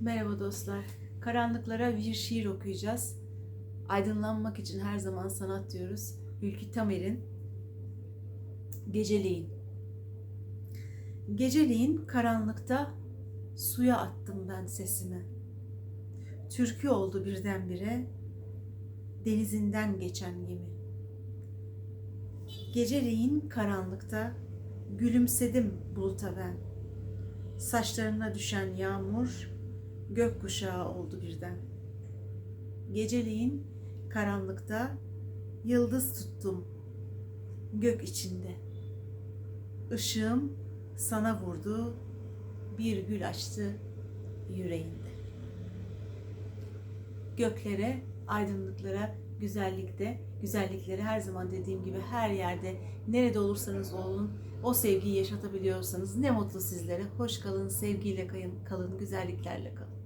Merhaba dostlar. Karanlıklara bir şiir okuyacağız. Aydınlanmak için her zaman sanat diyoruz. Ülkü Tamer'in Geceliğin. Geceliğin karanlıkta suya attım ben sesimi. Türkü oldu birdenbire denizinden geçen gemi. Geceliğin karanlıkta gülümsedim buluta ben. Saçlarına düşen yağmur gökkuşağı oldu birden. Geceliğin karanlıkta yıldız tuttum gök içinde. Işığım sana vurdu, bir gül açtı yüreğinde. Göklere, aydınlıklara, güzellikte, güzellikleri her zaman dediğim gibi her yerde, nerede olursanız olun, o sevgiyi yaşatabiliyorsanız ne mutlu sizlere. Hoş kalın, sevgiyle kalın, güzelliklerle kalın.